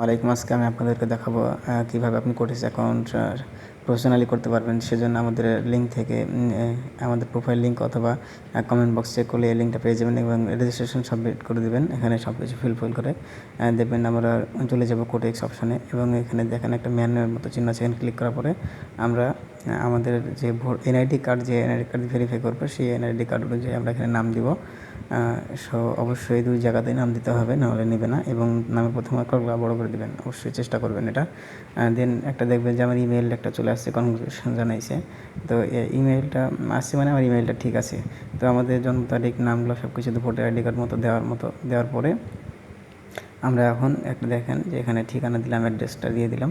ওয়ালাইকুম আজকে আমি আপনাদেরকে দেখাবো কীভাবে আপনি কোটিস অ্যাকাউন্ট প্রফেশনালি করতে পারবেন। সেজন্য আমাদের লিঙ্ক থেকে আমাদের প্রোফাইল লিঙ্ক অথবা কমেন্ট বক্স চেক করলে এই লিঙ্কটা পেয়ে যাবেন এবং রেজিস্ট্রেশন সাবমিট করে দেবেন। এখানে সব কিছু ফিল করে দেখবেন আমরা চলে যাব কোটেক্স অপশনে এবং এখানে দেখেন একটা ম্যানের মতো চিহ্ন আছে। ক্লিক করার পরে আমরা, আমাদের যে ভোট এনআইডি কার্ড যে এনআইডি কার্ড ভেরিফাই করবে, সেই এনআইডি কার্ড অনুযায়ী আমরা এখানে নাম দিব। সো অবশ্যই দুই জায়গাতেই নাম দিতে হবে, নাহলে নেবে না এবং নামের প্রথম অক্ষরগুলো বড় করে দেবেন। অবশ্যই চেষ্টা করবেন এটা। দেন একটা দেখবেন যে আমার ইমেল একটা চলে আসছে কনগ্রেশন জানাইছে। তো ইমেলটা আসছে মানে আমার ইমেলটা ঠিক আছে। তো আমাদের জন্ম তারিখ, নামগুলো সব কিছু ভোটার আইডি কার্ড মতো দেওয়ার মতো, দেওয়ার পরে আমরা এখন একটা দেখেন যে এখানে ঠিকানা দিলাম অ্যাড্রেসটা দিয়ে দিলাম।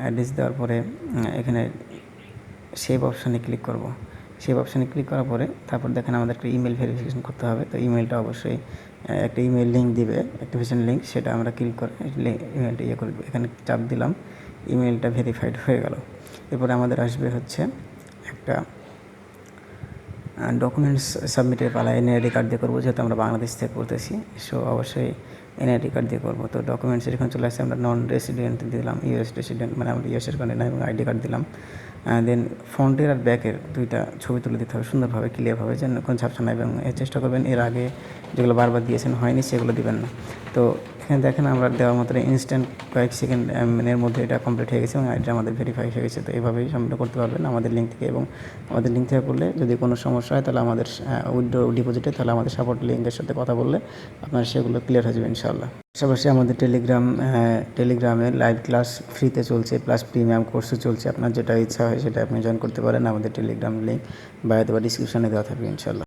অ্যাড্রেস দেওয়ার পরে এখানে সেভ অপশানে ক্লিক করব। সেভ অপশানে ক্লিক করার পরে তারপর দেখেন আমাদের একটা ইমেল ভেরিফিকেশন করতে হবে। তো ইমেলটা অবশ্যই একটা ইমেল লিঙ্ক দিবে অ্যাক্টিভেশন লিঙ্ক সেটা আমরা ক্লিক করে ইমেলটা ইয়ে করে এখানে চাপ দিলাম ইমেলটা ভেরিফাইড হয়ে গেল। এরপরে আমাদের আসবে হচ্ছে একটা ডকুমেন্টস সাবমিটের পালা এনআইডি কার্ড দিয়ে করব, যেহেতু আমরা বাংলাদেশ থেকে করতেছি সো অবশ্যই এনআইডি কার্ড দিয়ে করব। তো ডকুমেন্টস এখানে চলে আসছে, আমরা নন রেসিডেন্ট দিলাম ইউএস রেসিডেন্ট মানে আমরা ইউএসের কার্ড না, এবং আইডি কার্ড দিলাম। দেন ফ্রন্টের আর ব্যাকের দুইটা ছবি তুলে দিতে হবে, সুন্দরভাবে ক্লিয়ারভাবে যেন কোনো ঝাপসা নাই, এবং চেষ্টা করবেন, এর আগে যেগুলো বারবার দিয়েছেন, হয়নি, সেগুলো দিবেন না। তো এখানে দেখেন আমরা দেওয়ার মতো ইনস্ট্যান্ট কয়েক সেকেন্ড এর মধ্যে এটা কমপ্লিট হয়ে গেছে এবং এটা আমাদের ভেরিফাই হয়ে গেছে। তো এইভাবেই সম্পূর্ণ করতে পারবেন আমাদের লিঙ্ক থেকে এবং আমাদের লিঙ্ক থেকে করলে যদি কোনো সমস্যা হয় তাহলে আমাদের উইড্রো ডিপোজিটে তাহলে আমাদের সাপোর্ট লিঙ্কের সাথে কথা বললে আপনার সেগুলো ক্লিয়ার হয়ে যাবে ইনশাল্লাহ পাশাপাশি আমাদের টেলিগ্রাম টেলিগ্রামে লাইভ ক্লাস ফ্রিতে চলছে প্লাস প্রিমিয়াম কোর্সও চলছে। আপনার যেটা ইচ্ছা হয় সেটা আপনি জয়েন করতে পারেন। আমাদের টেলিগ্রাম লিঙ্ক বা ডিসক্রিপশনে দেওয়া থাকবে ইনশাল্লাহ